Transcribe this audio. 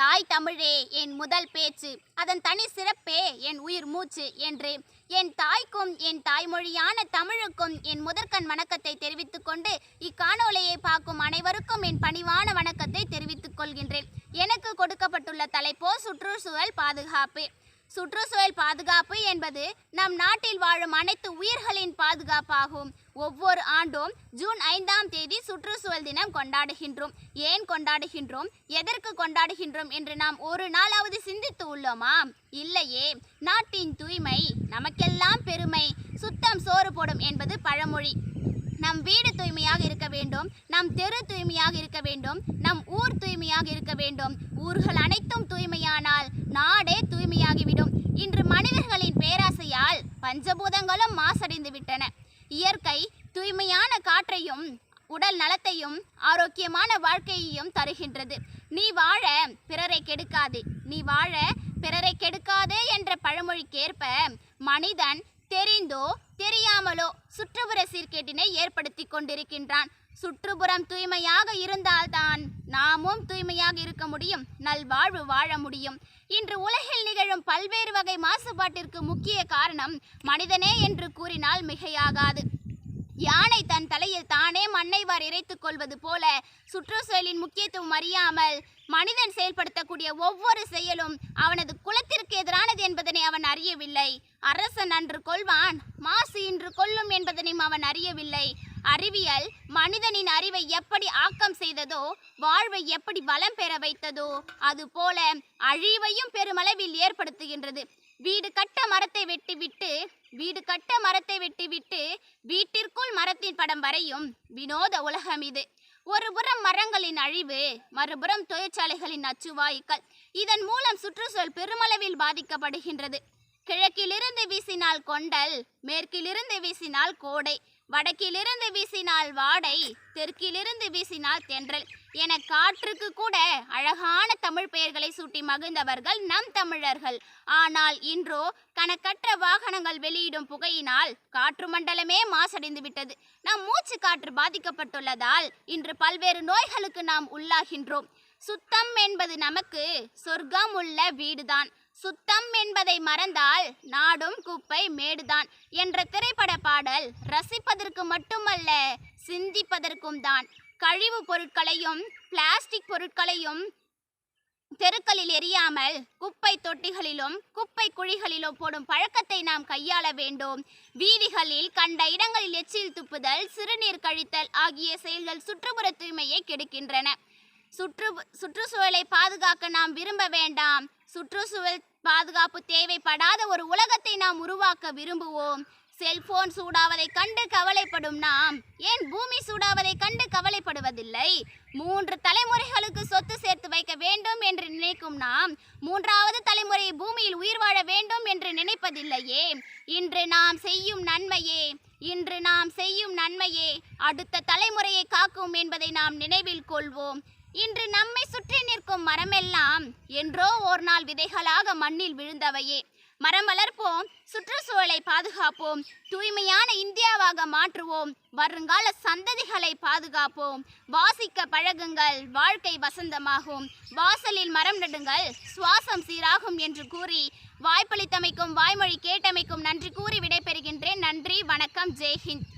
தாய் தமிழே என் முதல் பேச்சு. அதன் தனி சிறப்பே என் உயிர் மூச்சு என்று. என் தாய்க்கும் என் தாய்மொழியான தமிழுக்கும் என் முதற்கண் வணக்கத்தை தெரிவித்துக் கொண்டு இக்காணொலியை பார்க்கும் அனைவருக்கும் என் பணிவான வணக்கத்தை தெரிவித்துக் கொள்கின்றேன். எனக்கு கொடுக்கப்பட்டுள்ள தலைப்போ சுற்றுச்சூழல் பாதுகாப்பு. சுற்றுச்சூழல் பாதுகாப்பு என்பது நம் நாட்டில் வாழும் அனைத்து உயிர்களின் பாதுகாப்பாகும். ஒவ்வொரு ஆண்டும் ஜூன் ஐந்தாம் தேதி சுற்றுச்சூழல் தினம் கொண்டாடுகின்றோம். ஏன் கொண்டாடுகின்றோம்? எதற்கு கொண்டாடுகின்றோம் என்று நாம் ஒரு நாளாவது சிந்தித்து உள்ளோமா? இல்லையே. நாட்டின் தூய்மை நமக்கெல்லாம் பெருமை. சுத்தம் சோறு போடும் என்பது பழமொழி. நம் வீடு தூய்மையாக இருக்க வேண்டும். நம் தெரு தூய்மையாக இருக்க வேண்டும். நம் ஊர் தூய்மையாக இருக்க வேண்டும். ஊர்கள் அனைத்தும் தூய்மையானால் நாடே பஞ்சபூதங்களும் மாசடைந்து விட்டன. இயற்கை தூய்மையான காற்றையும் உடல் நலத்தையும் ஆரோக்கியமான வாழ்க்கையையும் தருகின்றது. நீ வாழ பிறரை கெடுக்காதே. நீ வாழ பிறரை கெடுக்காதே என்ற பழமொழிக்கேற்ப மனிதன் தெரிந்தோ தெரியாமலோ சுற்றுப்புற சீர்கேட்டினை ஏற்படுத்தி கொண்டிருக்கின்றான். சுற்றுப்புறம் தூய்மையாக இருந்தால்தான் நாமும் இருக்க முடியும் நல்வாழ்வு வாழ முடியும். இன்று உலகில் நிகழும் பல்வேறு வகை மாசுபாட்டிற்கு முக்கிய காரணம் மனிதனே என்று கூறினால் மிகையாகாது. யானை தன் தலையில் தானே மண்ணை வார் இறைத்துக் கொள்வது போல சுற்றுச்சூழலின் முக்கியத்துவம் அறியாமல் மனிதன் செயல்படுத்தக்கூடிய ஒவ்வொரு செயலும் அவனது குலத்திற்கு எதிரானது என்பதனை அவன் அறியவில்லை. அரசன் அன்று கொள்வான் மாசு இன்று கொல்லும் என்பதனையும் அவன் அறியவில்லை. அறிவியல் மனிதனின் அறிவை எப்படி ஆக்கம் செய்ததோ வாழ்வை எப்படி பலம் பெற வைத்ததோ அதுபோல அழிவையும் பெருமளவில் ஏற்படுத்துகின்றது. வீடு கட்ட மரத்தை வெட்டிவிட்டு வீடு கட்ட மரத்தை வெட்டிவிட்டு வீட்டிற்குள் மரத்தின் படம் வரையும் வினோத உலகம் இது. ஒருபுறம் மரங்களின் அழிவு மறுபுறம் தொழிற்சாலைகளின் நச்சுவாயுக்கள் இதன் மூலம் சுற்றுச்சூழல் பெருமளவில் பாதிக்கப்படுகின்றது. கிழக்கிலிருந்து வீசினால் கொண்டல் மேற்கிலிருந்து வீசினால் கோடை. வடக்கிலிருந்து வீசினால் வாடை தெற்கிலிருந்து வீசினால் தென்றல். என காற்றுக்கு கூட அழகான தமிழ் பெயர்களை சூட்டி மகிழ்ந்தவர்கள் நம் தமிழர்கள். ஆனால் இன்றோ கணக்கற்ற வாகனங்கள் வெளியிடும் புகையினால் காற்று மண்டலமே மாசடைந்து விட்டது. நம் மூச்சு காற்று பாதிக்கப்பட்டுள்ளதால் இன்று பல்வேறு நோய்களுக்கு நாம் உள்ளாகின்றோம். சுத்தம் என்பது நமக்கு சொர்க்கம் உள்ள வீடுதான். சுத்தம் என்பதை மறந்தால் நாடும் குப்பை மேடுதான் என்ற திரைப்பட பாடல் ரசிப்பதற்கு மட்டுமல்ல சிந்திப்பதற்கும் தான். கழிவு பொருட்களையும் பிளாஸ்டிக் பொருட்களையும் தெருக்களில் எரியாமல் குப்பை தொட்டிகளிலும் குப்பை குழிகளிலும் போடும் பழக்கத்தை நாம் கையாள வேண்டும். வீதிகளில் கண்ட இடங்களில் எச்சில் துப்புதல் சிறுநீர் கழித்தல் ஆகிய செயல்கள் சுற்றுப்புற தூய்மையை கெடுக்கின்றன. சுற்று சுற்றுச்சூழலை பாதுகாக்க நாம் விரும்ப வேண்டாம். சுற்றுச்சூழல் பாதுகாப்பு தேவைப்படாத ஒரு உலகத்தை நாம் உருவாக்க விரும்புவோம். செல்போன் சூடாவதை கண்டு கவலைப்படும் நாம். ஏன் பூமி சூடாவதை கண்டு கவலைப்படுவதில்லை? மூன்று தலைமுறைகளுக்கு சொத்து சேர்த்து வைக்க வேண்டும் என்று நினைக்கும் நாம். மூன்றாவது தலைமுறை பூமியில் உயிர் வாழ வேண்டும் என்று நினைப்பதில்லையே. இன்று நாம் செய்யும் நன்மையே. இன்று நாம் செய்யும் நன்மையே. அடுத்த தலைமுறையை காக்கும் என்பதை நாம் நினைவில் கொள்வோம். இன்று நம்மை சுற்றி நிற்கும் மரமெல்லாம் என்றோ ஒரு நாள் விதைகளாக மண்ணில் விழுந்தவையே. மரம் வளர்ப்போம் சுற்றுச்சூழலை பாதுகாப்போம் தூய்மையான இந்தியாவாக மாற்றுவோம் வருங்கால சந்ததிகளை பாதுகாப்போம் வாசிக்க பழகுங்கள் வாழ்க்கை வசந்தமாகும். வாசலில் மரம் நடுங்கள் சுவாசம் சீராகும் என்று கூறி வாய்ப்பளித்தமைக்கும் வாய்மொழி கேட்டமைக்கும் நன்றி கூறி விடைபெறுகின்றேன். நன்றி வணக்கம் ஜெய்ஹிந்த்.